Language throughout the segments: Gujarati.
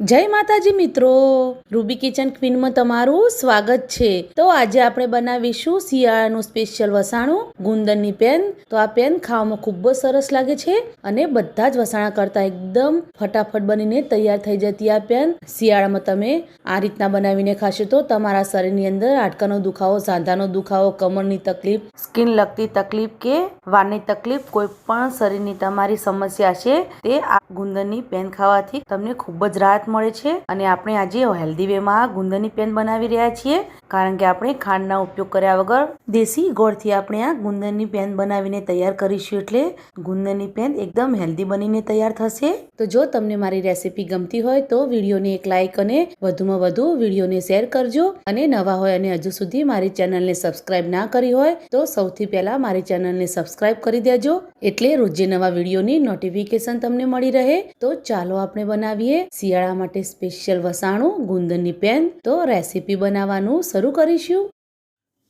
જય માતાજી મિત્રો. રૂબી કિચન ક્વીનમાં તમારું સ્વાગત છે. તો આજે આપણે બનાવીશું શિયાળાનું સ્પેશિયલ વસાણું ગુંદરની પેન. તો આ પેન ખાવામાં ખૂબ જ સરસ લાગે છે અને બધા જ વસાણા કરતા એકદમ ફટાફટ બનીને તૈયાર થઈ જતી આ પેન. શિયાળામાં તમે આ રીતના બનાવીને ખાશો તો તમારા શરીરની અંદર હાડકાનો દુખાવો, સાંધાનો દુખાવો, કમરની તકલીફ, સ્કિન લગતી તકલીફ કે વાળની તકલીફ, કોઈ પણ શરીરની તમારી સમસ્યા છે તે આ ગુંદરની પેન ખાવાથી તમને ખૂબ જ રાહત મળે છે અને આપણે આજે હેલ્ધી વેમાં ગુંદરની પેન બનાવી રહ્યા છીએ. કારણ કે આપણે ખાંડના ઉપયોગ કર્યા વગર દેશી ગોળથી આપણે આ ગુંદરની પેન બનાવીને તૈયાર કરીશું એટલે ગુંદરની પેન એકદમ હેલ્ધી બનીને તૈયાર થશે. તો જો તમને મારી રેસીપી ગમતી હોય તો વિડીયોને એક લાઇક અને વધુમાં વધુ વિડીયોને શેર કરજો. અને નવા હોય અને હજુ સુધી મારી ચેનલને સબસ્ક્રાઇબ ના કરી હોય તો સૌથી પહેલાં મારી ચેનલને સબસ્ક્રાઇબ કરી દેજો. એટલે રોજે નવા વિડીયોની નોટિફિકેશન તમને મળી રહે. તો ચાલો આપણે બનાવીએ શિયાળા માટે સ્પેશિયલ વસાણું ગુંદરની પેન તો રેસીપી બનાવવાનું શરૂ કરીશું.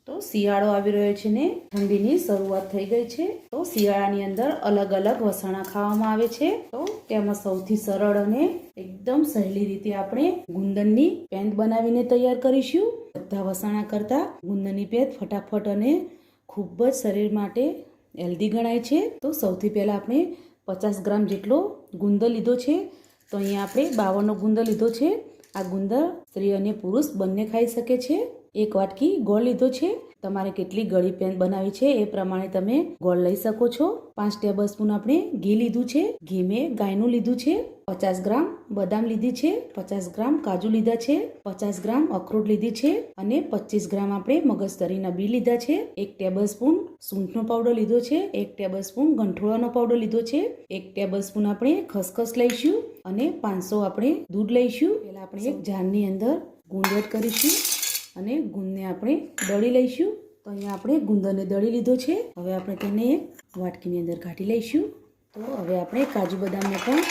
તો શિયાળો આવી રહ્યો છે ને, ઠંડીની શરૂઆત થઈ ગઈ છે. તો શિયાળાની અંદર અલગ અલગ વસાણા ખાવામાં આવે છે. તો તેમાં સૌથી સરળ અને એકદમ સહેલી રીતે આપણે ગુંદનની પેન બનાવીને તૈયાર કરીશું. બધા વસાણા કરતા ગુંદનની પેન ફટાફટ અને ખૂબ જ શરીર માટે હેલ્ધી ગણાય છે. તો સૌથી પહેલાં આપણે પચાસ ગ્રામ જેટલો ગુંદર લીધો છે. તો અહીંયા આપણે બાવનનો ગુંદર લીધો છે. આ ગુંદર સ્ત્રી અને પુરુષ બંને ખાઈ શકે છે. એક વાટકી ગોળ લીધો છે. તમારે કેટલી ગળી પેન બનાવી છે એ પ્રમાણે તમે ગોળ લઈ શકો છો. પાંચ ટેબલ સ્પૂન આપણે ઘી લીધું છે. ઘી મેં ગાયનું લીધું છે. પચાસ ગ્રામ બદામ લીધી છે. પચાસ ગ્રામ કાજુ લીધા છે. પચાસ ગ્રામ અખરોટ લીધી છે. અને પચીસ ગ્રામ આપણે મગજતરીના બી લીધા છે. એક ટેબલ સ્પૂન સૂંઠનો પાવડર લીધો છે. એક ટેબલ સ્પૂન ગંઠોળાનો પાવડર લીધો છે. એક ટેબલ સ્પૂન આપણે ખસખસ લઈશું. અને પાંચસો આપણે દૂધ લઈશું. પહેલાં આપણે એક જારની અંદર ગુંદ કરીશું. અને ગુંદને આપણે દળી લઈશું. તો અહીંયા આપણે ગુંદરને દળી લીધો છે. હવે આપણે તેને એક વાટકીની અંદર કાઢી લઈશું. તો હવે આપણે કાજુ બદામને પણ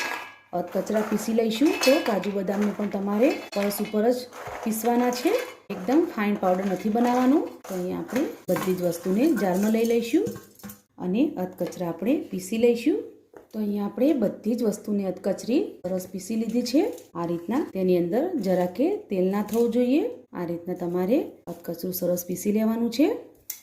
કચરા પીસી લઈશું. તો કાજુ બદામને પણ તમારે પરસ ઉપર જ પીસવાના છે. એકદમ ફાઇન પાવડર નથી બનાવવાનું. તો અહીંયા આપણે બધી જ વસ્તુને જારમાં લઈ લઈશું. અને અધકચરા આપણે પીસી લઈશું. તો અહીંયા આપણે બધી જ વસ્તુને અધકચરી સરસ પીસી લીધી છે. આ રીતના તેની અંદર જરા કે તેલ ના થવું જોઈએ. આ રીતના તમારે અધકચરું સરસ પીસી લેવાનું છે.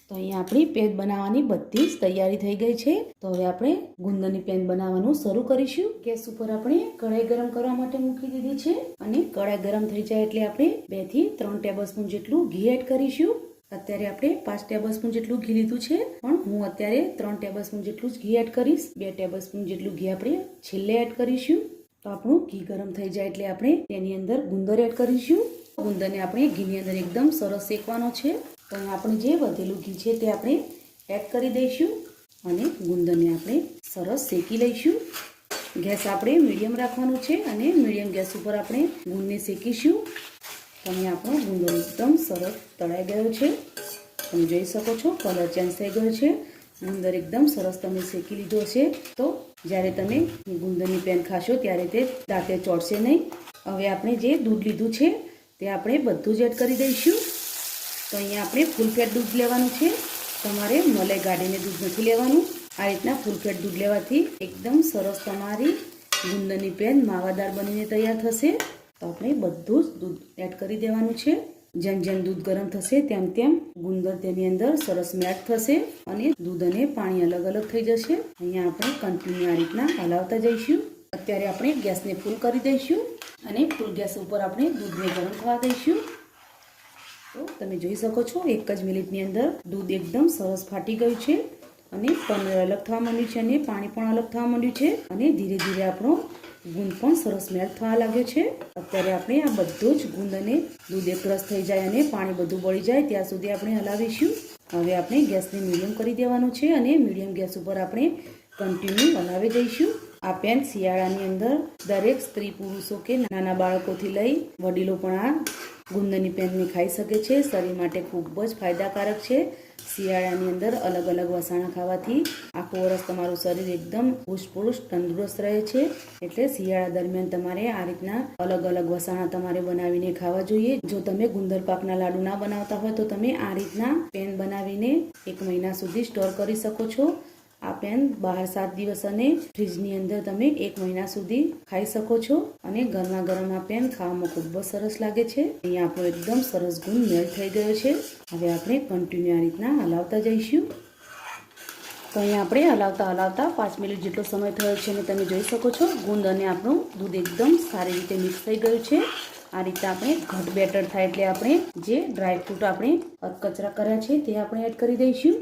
તો અહીંયા આપણી પેન બનાવવાની બધી જ તૈયારી થઈ ગઈ છે. તો હવે આપણે ગુંદરની પેન બનાવવાનું શરૂ કરીશું. ગેસ ઉપર આપણે કઢાઈ ગરમ કરવા માટે મૂકી દીધી છે. અને કઢાઈ ગરમ થઈ જાય એટલે આપણે બેથી ત્રણ ટેબલ જેટલું ઘી એડ કરીશું. અત્યારે આપણે પાંચ ટેબલ સ્પૂન જેટલું ઘી લીધું છે, પણ હું અત્યારે ત્રણ ટેબલ સ્પૂન જેટલું જ ઘી એડ કરીશ. બે ટેબલ સ્પૂન જેટલું ઘી આપણે છેલ્લે એડ કરીશું. તો આપણું ઘી ગરમ થઈ જાય એટલે આપણે તેની અંદર ગુંદર એડ કરીશું. ગુંદરને આપણે ઘીની અંદર એકદમ સરસ શેકવાનો છે. તો આપણે જે વધેલું ઘી છે તે આપણે એડ કરી દઈશું અને ગુંદરને આપણે સરસ શેકી લઈશું. ગેસ આપણે મીડિયમ રાખવાનું છે અને મીડિયમ ગેસ ઉપર આપણે ગુંદને શેકીશું. તમે આપણો ગુંદો એકદમ સરસ તળાઈ ગયો છે. તમે જોઈ શકો છો કલર ચેન્જ થઈ ગયો છે. ગુંદર એકદમ સરસ તમે શેકી લીધો છે. તો જ્યારે તમે ગુંદરની પેન ખાશો ત્યારે તે દાંતે ચોડશે નહીં. હવે આપણે જે દૂધ લીધું છે તે આપણે બધું જ એડ કરી દઈશું. તો અહીંયા આપણે ફૂલ ફેટ દૂધ લેવાનું છે. તમારે મલાઈ ગાડીને દૂધ નથી લેવાનું. આ રીતના ફૂલ ફેટ દૂધ લેવાથી એકદમ સરસ તમારી ગુંદરની પેન માવાદાર બનીને તૈયાર થશે. તો આપણે બધું જ દૂધ એડ કરી દેવાનું છે. જેમ જેમ દૂધ ગરમ થશે તેમ તેમ ગુંદર તેની અંદર સરસ મેટ થશે અને દૂધ અને પાણી અલગ અલગ થઈ જશે. અહીંયા આપણે કન્ટિન્યુ આ રીતના હલાવતા જઈશું. અત્યારે આપણે ગેસને ફૂલ કરી દઈશું અને ફૂલ ગેસ ઉપર આપણે દૂધને ગરમ થવા દઈશું. તો તમે જોઈ શકો છો એક જ મિનિટની અંદર દૂધ એકદમ સરસ ફાટી ગયું છે અને પનીર અલગ થવા માંડ્યું છે અને પાણી પણ અલગ થવા માંડ્યું છે અને ધીરે ધીરે આપણો ગુંદ પણ સરસ મેલ્ટ થવા લાગ્યો છે. અત્યારે આપણે આ બધું જ ગુંદ અને દૂધ એકરસ થઈ જાય અને પાણી બધું બળી જાય, ત્યાં સુધી આપણે હલાવીશું. હવે આપણે ગેસને મીડિયમ કરી દેવાનું છે અને મીડિયમ ગેસ ઉપર આપણે કન્ટિન્યુ હલાવી દઈશું. આ પેન શિયાળાની અંદર દરેક સ્ત્રી પુરુષો કે નાના બાળકોથી લઈ વડીલો પણ આ ગુંદરની પેનની ખાઈ શકે છે. શરીર માટે ખૂબ જ ફાયદાકારક છે. શિયાળાની અંદર અલગ અલગ વસાણા ખાવાથી આખું વર્ષ તમારું શરીર એકદમ પુષ્પુષ્ટ તંદુરસ્ત રહે છે. એટલે શિયાળા દરમિયાન તમારે આ રીતના અલગ અલગ વસાણા તમારે બનાવીને ખાવા જોઈએ. જો તમે ગુંદર પાકના લાડુ ના બનાવતા હોય તો તમે આ રીતના પેન બનાવીને એક મહિના સુધી સ્ટોર કરી શકો છો. આ પેન બહાર સાત દિવસ અને ફ્રીજની અંદર તમે એક મહિના સુધી ખાઈ શકો છો અને ગરમા ગરમ આ પેન ખાવામાં ખૂબ જ સરસ લાગે છે. અહીંયા આપણો એકદમ સરસ ગુણ મેળ થઈ ગયો છે. હવે આપણે કન્ટિન્યુ આ રીતના હલાવતા જઈશું. તો અહીંયા આપણે હલાવતા હલાવતા પાંચ મિનિટ જેટલો સમય થયો છે અને તમે જોઈ શકો છો ગુંદ અને આપણું દૂધ એકદમ સારી રીતે મિક્સ થઈ ગયું છે. આ રીતે આપણે ઘટ બેટર થાય એટલે આપણે જે ડ્રાયફ્રૂટ આપણે કચરા કર્યા છે તે આપણે એડ કરી દઈશું.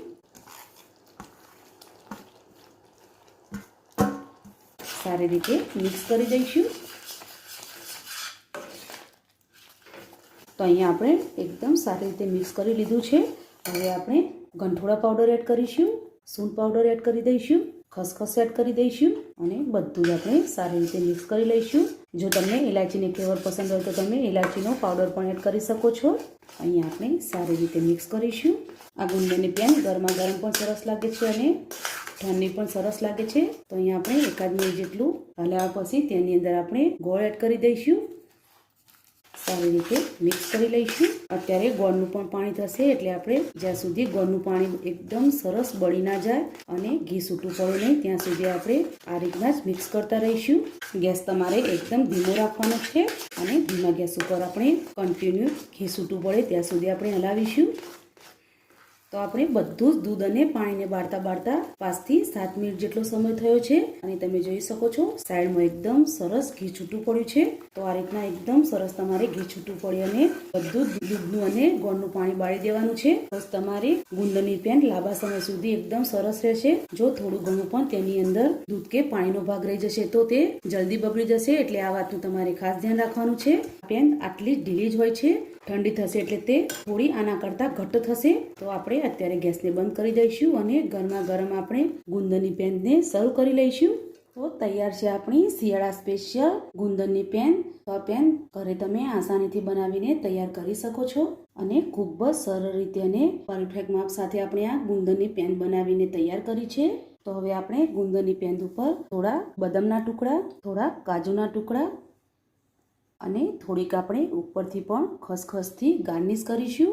સારી રીતે મિક્સ કરી દઈશું. તો અહીંયા આપણે એકદમ સારી રીતે મિક્સ કરી લીધું છે. હવે આપણે ગંઠોળા પાવડર એડ કરીશું, સૂંઠ પાવડર એડ કરી દઈશું, ખસખસ એડ કરી દઈશું અને બધું જ આપણે સારી રીતે મિક્સ કરી લઈશું. જો તમને ઇલાયચીની ફ્લેવર પસંદ હોય તો તમે ઇલાયચીનો પાવડર પણ એડ કરી શકો છો. અહીંયા આપણે સારી રીતે મિક્સ કરીશું. આ ગુંદરની પેન ગરમા ગરમ પણ સરસ લાગે છે અને ઠંડી પણ સરસ લાગે છે. તો અહીંયા આપણે એકાદ મિનિટ જેટલું હલાવ્યા પછી તેની અંદર આપણે ગોળ એડ કરી દઈશું. સારી રીતે મિક્સ કરી લઈશું. અત્યારે ગોળનું પણ પાણી થશે એટલે આપણે જ્યાં સુધી ગોળનું પાણી એકદમ સરસ બળી ના જાય અને ઘી છૂટું પડે નહીં, ત્યાં સુધી આપણે આ રીતના જ મિક્સ કરતા રહીશું. ગેસ તમારે એકદમ ધીમો રાખવાનો છે અને ધીમા ગેસ ઉપર આપણે કન્ટિન્યુ ઘી છૂટું પડે ત્યાં સુધી આપણે હલાવીશું. તો આપણે બધું જ દૂધ અને પાણીને બાળતા બાળતા પાંચથી સાત મિનિટ જેટલો સમય થયો છે અને તમે જોઈ શકો છો, સાઈડમાં એકદમ સરસ ઘી છૂટું પડ્યું છે. તો આ રીતના એકદમ સરસ તમારે ઘી છૂટું પડે અને બધું દૂધનું અને ગોળનું પાણી બાળી દેવાનું છે. બસ તમારી ગુંદની પેન લાંબા સમય સુધી એકદમ સરસ રહેશે. જો થોડું ઘણું પણ તેની અંદર દૂધ કે પાણીનો ભાગ રહી જશે, તો તે જલ્દી બગડી જશે. એટલે આ વાતનું તમારે ખાસ ધ્યાન રાખવાનું છે. પેન આટલી ઢીલી જ હોય છે. ઠંડી થશે એટલે તે થોડી આના કરતાં ઘટ્ટ થશે. તો આપણે અત્યારે ગેસને બંધ કરી દઈશું અને ગરમા ગરમ આપણે ગુંદરની પેનને સર્વ કરી લઈશું. તો તૈયાર છે આપણી શિયાળા સ્પેશિયલ ગુંદરની પેન. તો પેન ઘરે તમે આસાનીથી બનાવીને તૈયાર કરી શકો છો અને ખૂબ જ સરળ રીતે અને પરફેક્ટ માપ સાથે આપણે આ ગુંદરની પેન બનાવીને તૈયાર કરી છે. તો હવે આપણે ગુંદરની પેન ઉપર થોડા બદામના ટુકડા, થોડા કાજુના ટુકડા અને થોડીક આપણે ઉપરથી પણ ખસખસથી ગાર્નિશ કરીશું.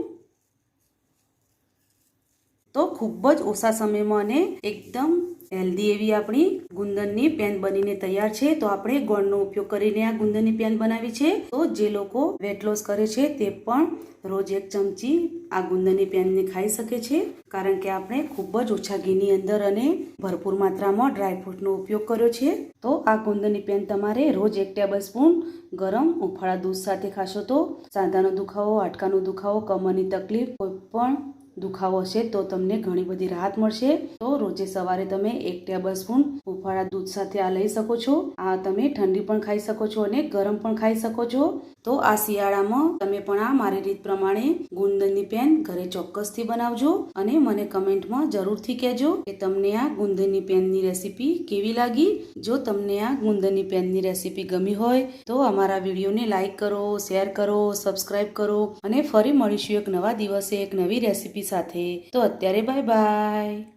તો ખૂબ જ ઓછા સમયમાં અને એકદમ હેલ્ધી એવી આપણી ગુંદનની પેન બનીને તૈયાર છે. તો આપણે ગોળનો ઉપયોગ કરીને આ ગુંદનની પેન બનાવી છે. તો જે લોકો વેટ લોસ કરે છે તે પણ રોજ એક ચમચી આ ગુંદનની પેનને ખાઈ શકે છે. કારણ કે આપણે ખૂબ જ ઓછા ઘીની અંદર અને ભરપૂર માત્રામાં ડ્રાયફ્રૂટનો ઉપયોગ કર્યો છે. તો આ ગુંદનની પેન તમારે રોજ એક ટેબલ સ્પૂન ગરમ ઉફાળા દૂધ સાથે ખાશો તો સાંધાનો દુખાવો, હાડકાનો દુખાવો, કમરની તકલીફ, કોઈ પણ દુખાવો હશે તો તમને ઘણી બધી રાહત મળશે. તો રોજે સવારે તમે એક ટેબલ સ્પૂન ઉફાળા દૂધ સાથે આ લઈ શકો છો. આ તમે ઠંડી પણ ખાઈ શકો છો અને ગરમ પણ ખાઈ શકો છો. તો આ શિયાળામાં તમે પણ આ મારી રીત પ્રમાણે ગુંદનની પેન ઘરે ચોક્કસથી બનાવજો અને મને કમેન્ટમાં જરૂરથી કહેજો કે તમને આ ગુંદરની પેનની રેસીપી કેવી લાગી. જો તમને આ ગુંદરની પેનની રેસીપી ગમી હોય તો અમારા વિડીયોને લાઈક કરો, શેર કરો સબસ્ક્રાઈબ કરો અને ફરી મળીશું એક નવા દિવસે એક નવી રેસીપી સાથે. તો અત્યારે બાય બાય